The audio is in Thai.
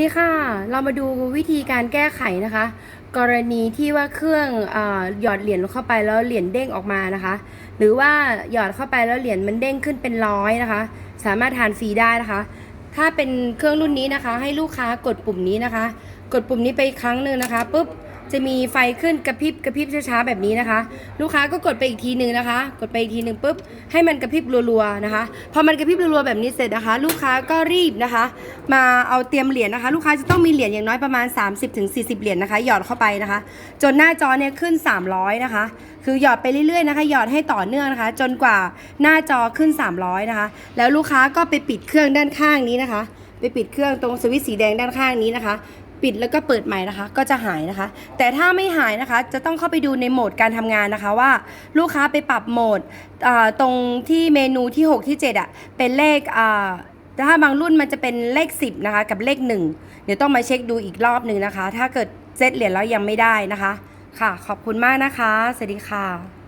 ดีค่ะ เรามาดูวิธีการแก้ไขนะคะ กรณีที่ว่าเครื่องอาหยอดเหรียญเข้าไปแล้วเหรียญเด้งออกมานะคะ หรือว่าหยอดเข้าไปแล้วเหรียญมันเด้งขึ้นเป็นร้อยนะคะ สามารถทานฟรีได้นะคะ ถ้าเป็นเครื่องรุ่นนี้นะคะ ให้ลูกค้ากดปุ่มนี้นะคะ กดปุ่มนี้ไปอีกครั้งหนึ่งนะคะปุ๊บ จะมีไฟขึ้นกระพริบกระพริบช้าๆแบบนี้นะคะ ลูกค้าก็กดไปอีกทีหนึ่งนะคะ กดไปอีกทีหนึ่งปุ๊บให้มันกระพริบรัวๆนะคะ พอมันกระพริบรัวๆแบบนี้เสร็จนะคะ ลูกค้าก็รีบนะคะ มาเอาเตรียมเหรียญนะคะ ลูกค้าจะต้องมีเหรียญอย่างน้อยประมาณ 30-40 เหรียญนะคะ หยอดเข้าไปนะคะ จนหน้าจอเนี่ยขึ้น 300 นะคะ คือหยอดไปเรื่อยๆนะคะหยอดให้ต่อเนื่องนะคะ จนกว่าหน้าจอขึ้น 300 นะคะ แล้วลูกค้าก็ไปปิดเครื่องด้านข้างนี้นะคะ ไปปิดเครื่องตรงสวิตช์สีแดงด้านข้างนี้นะคะปิดแล้วก็เปิดใหม่นะคะ ก็จะหายนะคะ แต่ถ้าไม่หายนะคะ จะต้องเข้าไปดูในโหมดการทำงานนะคะว่าลูกค้าไปปรับโหมดตรงที่เมนูที่ 6 ที่ 7อะเป็นเลขถ้าบางรุ่นมันจะเป็นเลข 10นะคะกับเลข 1 เดี๋ยวต้องมาเช็คดูอีกรอบหนึ่งนะคะ ถ้าเกิดเซตเหรียญแล้วยังไม่ได้นะคะ ค่ะ ขอบคุณมากนะคะ สวัสดีค่ะ